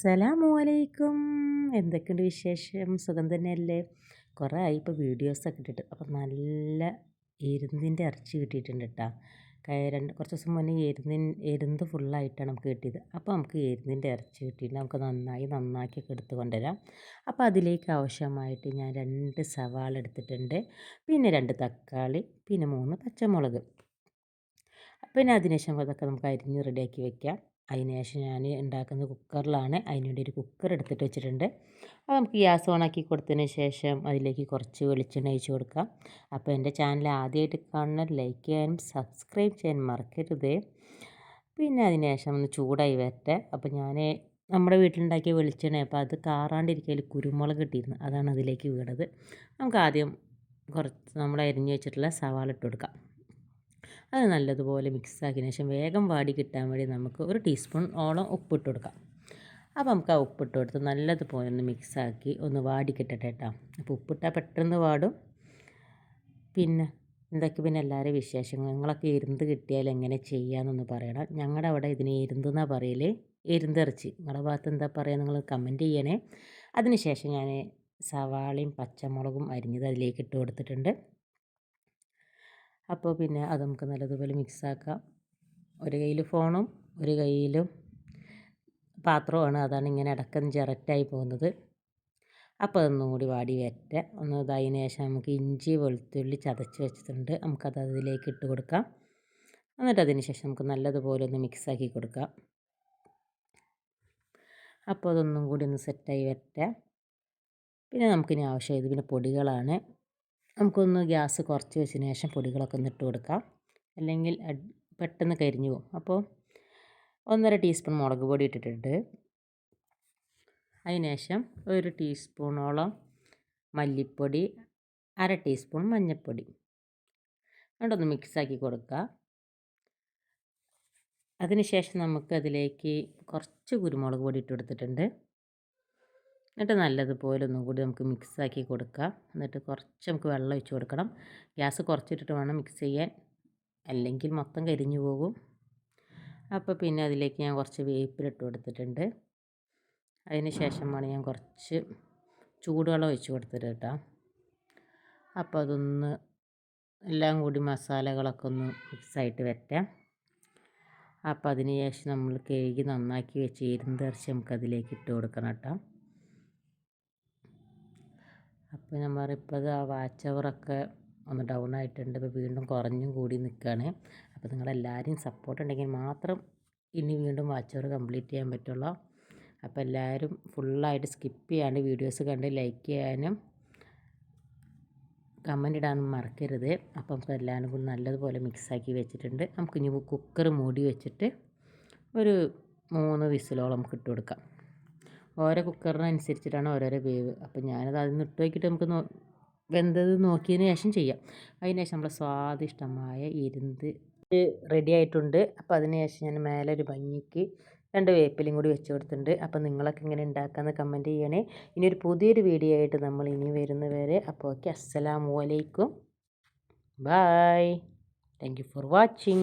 അസ്സലാമു അലൈക്കും എന്തൊക്കെയുണ്ട് വിശേഷം? സുഖം തന്നെയല്ലേ? കുറേ ആയി ഇപ്പോൾ വീഡിയോസൊക്കെ ഇട്ടിട്ട്. അപ്പോൾ നല്ല എരുന്നിന്റെ ഇറച്ചി കിട്ടിയിട്ടുണ്ട് കേട്ടോ. രണ്ട് കുറച്ച് ദിവസം മുന്നേ എരുന്നിൻ എരുന്ത് ഫുള്ളായിട്ടാണ് നമുക്ക് കിട്ടിയത്. അപ്പോൾ നമുക്ക് എരുന്നിന്റെ ഇറച്ചി കിട്ടിയിട്ട് നമുക്ക് നന്നായി നന്നാക്കിയൊക്കെ എടുത്ത് കൊണ്ടുവരാം. അപ്പോൾ അതിലേക്ക് ആവശ്യമായിട്ട് ഞാൻ രണ്ട് സവാള എടുത്തിട്ടുണ്ട്. പിന്നെ രണ്ട് തക്കാളി പിന്നെ മൂന്ന് പച്ചമുളക്. പിന്നെ അതിനുശേഷം അതൊക്കെ നമുക്ക് അരിഞ്ഞ് റെഡിയാക്കി വെക്കാം. അതിന് ശേഷം ഞാൻ ഉണ്ടാക്കുന്നത് കുക്കറിലാണ് അതിന് വേണ്ടി ഒരു കുക്കർ എടുത്തിട്ട് വെച്ചിട്ടുണ്ട്. അത് നമുക്ക് ഗ്യാസ് ഓണാക്കി കൊടുത്തതിന് ശേഷം അതിലേക്ക് കുറച്ച് വെളിച്ചെണ്ണ ഒഴിച്ച് കൊടുക്കാം. അപ്പോൾ എന്റെ ചാനൽ ആദ്യമായിട്ട് കാണുന്ന ലൈക്ക് ചെയ്യാനും സബ്സ്ക്രൈബ് ചെയ്യാൻ മറക്കരുത്. പിന്നെ അതിന് ശേഷം ഒന്ന് ചൂടായി വരട്ടെ. അപ്പോൾ ഞാൻ നമ്മുടെ വീട്ടിലുണ്ടാക്കിയ വെളിച്ചെണ്ണ അപ്പോൾ അത് കാറാണ്ടിരിക്കൽ കുരുമുളക് ഇട്ടിരുന്നു അതാണ് അതിലേക്ക് വീണത്. നമുക്ക് ആദ്യം കുറച്ച് നമ്മൾ അരിഞ്ഞു വെച്ചിട്ടുള്ള സവാള ഇട്ട് കൊടുക്കാം. അത് നല്ലതുപോലെ മിക്സ് ആക്കിയതിന് ശേഷം വേഗം വാടി കിട്ടാൻ വേണ്ടി നമുക്ക് ഒരു ടീസ്പൂൺ ഓളം ഉപ്പിട്ട് കൊടുക്കാം. അപ്പോൾ നമുക്ക് ആ ഉപ്പിട്ട് കൊടുത്ത് നല്ലതുപോലെ ഒന്ന് മിക്സാക്കി ഒന്ന് വാടി കിട്ടട്ടെ കേട്ടോ. അപ്പോൾ ഉപ്പിട്ടാൽ പെട്ടെന്ന് വാടും. പിന്നെ എന്തൊക്കെ പിന്നെ എല്ലാവരും വിശേഷങ്ങൾ നിങ്ങളൊക്കെ എരുന്ത് കിട്ടിയാൽ എങ്ങനെ ചെയ്യാമെന്നൊന്ന് പറയണം. ഞങ്ങളുടെ അവിടെ ഇതിന് എരുന്തെന്നാണ് പറയൽ എരുന്തിറച്ചി നിങ്ങളുടെ ഭാഗത്ത് എന്താ പറയുക നിങ്ങൾ കമന്റ് ചെയ്യണേ. അതിനുശേഷം ഞാൻ സവാളയും പച്ചമുളകും അരിഞ്ഞത് അതിലേക്ക് ഇട്ട് കൊടുത്തിട്ടുണ്ട്. അപ്പോൾ പിന്നെ അത് നമുക്ക് നല്ലതുപോലെ മിക്സാക്കാം. ഒരു കയ്യിൽ ഫോണും ഒരു കയ്യിലും പാത്രമാണ് അതാണ് ഇങ്ങനെ ഇടക്കം ചിരട്ടായി പോകുന്നത്. അപ്പോൾ അതൊന്നും കൂടി വാടി വരറ്റ ഒന്ന് ഇതായതിനു ശേഷം നമുക്ക് ഇഞ്ചി വെളുത്തുള്ളി ചതച്ച് വെച്ചിട്ടുണ്ട്. നമുക്കത് അതിലേക്ക് ഇട്ട് കൊടുക്കാം. എന്നിട്ട് അതിന് ശേഷം നമുക്ക് നല്ലതുപോലെ ഒന്ന് മിക്സാക്കി കൊടുക്കാം. അപ്പോൾ അതൊന്നും കൂടി ഒന്ന് സെറ്റായി വരട്ടെ. പിന്നെ നമുക്കിനി ആവശ്യമായത് പിന്നെ പൊടികളാണ്. നമുക്കൊന്ന് ഗ്യാസ് കുറച്ച് വെച്ചതിന് ശേഷം പൊടികളൊക്കെ ഒന്ന് ഇട്ട് കൊടുക്കാം. അല്ലെങ്കിൽ പെട്ടെന്ന് കരിഞ്ഞു പോകും. അപ്പോൾ ഒന്നര ടീസ്പൂൺ മുളക് പൊടി ഇട്ടിട്ടുണ്ട്. അതിനുശേഷം ഒരു ടീസ്പൂണോളം മല്ലിപ്പൊടി അര ടീസ്പൂൺ മഞ്ഞൾപ്പൊടി. അതുകൊണ്ടൊന്ന് മിക്സാക്കി കൊടുക്കുക. അതിനുശേഷം നമുക്ക് അതിലേക്ക് കുറച്ച് കുരുമുളക് പൊടി ഇട്ട് കൊടുത്തിട്ടുണ്ട്. എന്നിട്ട് നല്ലതുപോലെ ഒന്നും കൂടി നമുക്ക് മിക്സാക്കി കൊടുക്കാം. എന്നിട്ട് കുറച്ച് നമുക്ക് വെള്ളം ഒഴിച്ച് കൊടുക്കണം. ഗ്യാസ് കുറച്ചിട്ടിട്ട് വേണം മിക്സ് ചെയ്യാൻ. അല്ലെങ്കിൽ മൊത്തം കരിഞ്ഞു പോകും. അപ്പോൾ പിന്നെ അതിലേക്ക് ഞാൻ കുറച്ച് വേപ്പിലിട്ട് കൊടുത്തിട്ടുണ്ട്. അതിന് ശേഷമാണ് ഞാൻ കുറച്ച് ചൂടുവെള്ളം ഒഴിച്ച് കൊടുത്തിട്ട് കേട്ടോ. അപ്പോൾ അതൊന്ന് എല്ലാം കൂടി മസാലകളൊക്കെ ഒന്ന് മിക്സായിട്ട് വരട്ടെ അപ്പോൾ അതിന് ശേഷം നമ്മൾ കഴുകി നന്നാക്കി വെച്ച് ഇരുന്ന് നമുക്ക് നമുക്കതിലേക്ക് ഇട്ട് കൊടുക്കണം കേട്ടോ. അപ്പോൾ ഞാൻ പറയും ഇപ്പോൾ ആ വാച്ച് അവറൊക്കെ ഒന്ന് ഡൗൺ ആയിട്ടുണ്ട്. ഇപ്പോൾ വീണ്ടും കുറഞ്ഞും കൂടി നിൽക്കുകയാണ് അപ്പോൾ നിങ്ങളെല്ലാവരും സപ്പോർട്ട് ഉണ്ടെങ്കിൽ മാത്രം ഇനി വീണ്ടും വാച്ച് അവർ കംപ്ലീറ്റ് ചെയ്യാൻ പറ്റുള്ളൂ. അപ്പോൾ എല്ലാവരും ഫുള്ളായിട്ട് സ്കിപ്പ് ചെയ്യാണ്ട് വീഡിയോസ് കണ്ട് ലൈക്ക് ചെയ്യാനും കമന്റ് ഇടാനും മറക്കരുത്. അപ്പം നമുക്ക് എല്ലാവരും കൂടി നല്ലതുപോലെ മിക്സാക്കി വെച്ചിട്ടുണ്ട്. നമുക്ക് ഇനി കുക്കർ മൂടി വെച്ചിട്ട് ഒരു മൂന്ന് വിസിലോളം നമുക്ക് ഇട്ട് കൊടുക്കാം. ഓരോ കുക്കറിനനുസരിച്ചിട്ടാണ് ഓരോരോ വേവ്. അപ്പോൾ ഞാനത് അതിൽ നിന്ന് ഇട്ട് നോക്കിയിട്ട് നമുക്ക് നോ വെന്തത് നോക്കിയതിന് ശേഷം ചെയ്യാം. അതിന് ശേഷം നമ്മളെ സ്വാദിഷ്ടമായ ഇരുന്ത് റെഡി ആയിട്ടുണ്ട്. അപ്പോൾ അതിന് ശേഷം ഞാൻ മേലെ ഒരു ഭംഗിക്ക് രണ്ട് വേപ്പിലും കൂടി വെച്ച് കൊടുത്തിട്ടുണ്ട്. അപ്പോൾ നിങ്ങളൊക്കെ ഇങ്ങനെ ഉണ്ടാക്കാമെന്ന് കമന്റ് ചെയ്യണേ. ഇനി ഒരു പുതിയൊരു വീഡിയോ ആയിട്ട് നമ്മൾ ഇനി വരുന്നവരെ അപ്പോൾ ഓക്കെ അസ്സലാമു അലൈക്കും. Bye thank you for watching